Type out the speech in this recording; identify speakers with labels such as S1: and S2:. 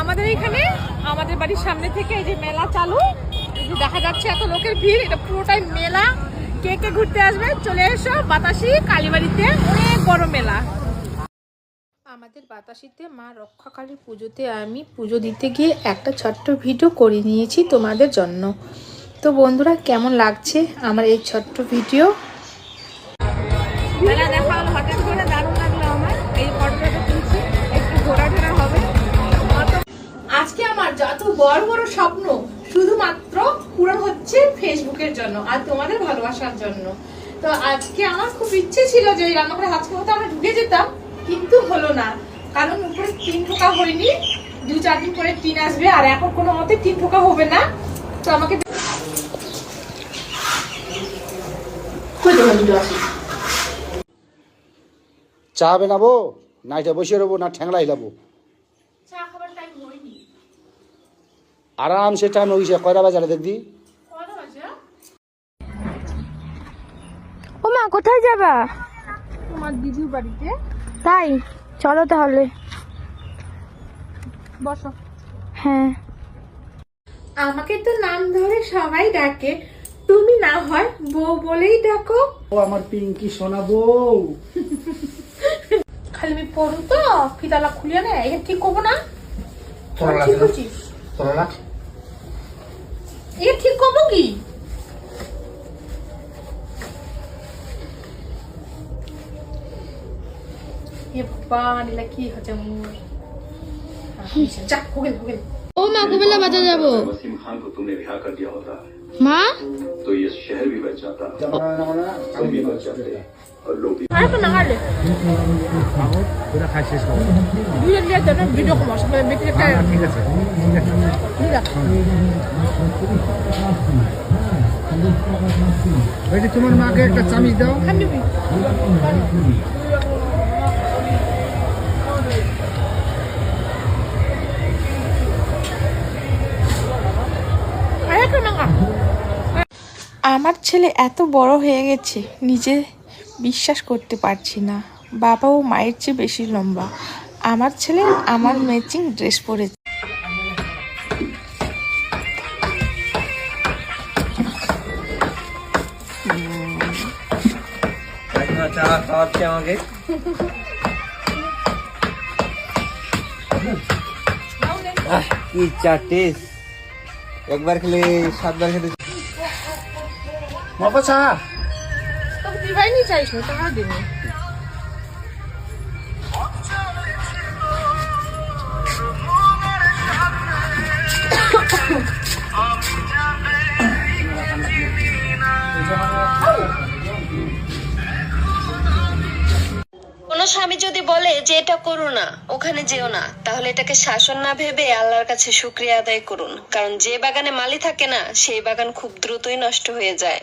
S1: আমাদের এখানে, আমাদের বাড়ির সামনে থেকে এই যে মেলা চালু। দেখা যাচ্ছে এত লোকের ভিড়, এটা পুরোটাই মেলা। কে কে ঘুরতে আসবে, চলে এসো বাতাসি কালীবাড়িতে, অনেক বড় মেলা। আমাদের বাতাসিতে মা রক্ষাকালী পুজোতে আমি পুজো দিতে গিয়ে একটা ছোট্ট ভিডিও করে নিয়েছি তোমাদের জন্য। তো বন্ধুরা, কেমন লাগছে আমার এই ছোট্ট ভিডিও? যত বড় বড় স্বপ্ন শুধুমাত্র পূরণ হচ্ছে ফেসবুকের জন্য আর তোমাদের ভালোবাসার জন্য। তো আজকে আমার খুব ইচ্ছে ছিল যে এই রান্নাঘরে আজকে মতো আমরা ঢুকে যেতাম কিন্তু হলো না। কারণ উপরে টিন ঠোকা হয়নি দু চার দিন পরে টিন আসবে আর এখন কোনো মতে টিন ঠোকা হবে না। তো আমাকে
S2: চা বানাবো? না এটা বসিয়ে রবো না ঠ্যাংলা হিলাবো
S1: চা খাবার টাইম হয়নি
S2: আরাম সে টাইম হয়েছে কয়টা বাজারে দেখবি।
S3: ও মা কোথায় যাবা?
S1: তোমার দিদির বাড়িতে।
S3: তাই চলো তাহলে।
S1: বসো।
S3: হ্যাঁ।
S1: আমাকে তো নাম ধরে সবাই ডাকে। তুমি না হয় বউ বলেই ডাকো।
S2: ও আমার পিঙ্কি সোনা বউ।
S1: খালি আমি পড়ু তো ফিতালা খুলিয়ে না এটা ঠিক করব না? ঠিক করছিস? এটা ঠিক করব কি? এ বাবা নিলা কি হচ্ছে মোর? যাক হোগেল হোগেল
S3: ও মা কুবেলা বাজার যাবো
S4: वसीम खान को तुमने रिहा कर दिया होता
S3: মা
S4: तो ये शहर भी बच जाता तुम भी बच जाते और लोग भी
S1: আর তো না হারলে ভিডিও দিয়ে দেন ভিডিও কমার সময় বেটি একটা ঠিক আছে
S2: ওই যে তোমার মাকে একটা চামিচ দাও
S1: খাবি আমার ছেলে এত বড় হয়ে গেছে নিজে বিশ্বাস করতে পারছি না। বাবা ও মায়ের চেয়ে বেশি লম্বা। আমার ছেলে আমার ম্যাচিং ড্রেস পরেছে।
S5: আমাকে। আহ, কি চা একবার খেলে সাতবার খেতে
S2: মাপা চা
S6: কোনো স্বামী যদি বলে যে এটা করো না, ওখানে যেও না, তাহলে এটাকে শাসন না ভেবে আল্লাহর কাছে শুক্রিয়া আদায় করুন। কারণ যে বাগানে মালি থাকে না, সেই বাগান খুব দ্রুতই নষ্ট হয়ে যায়।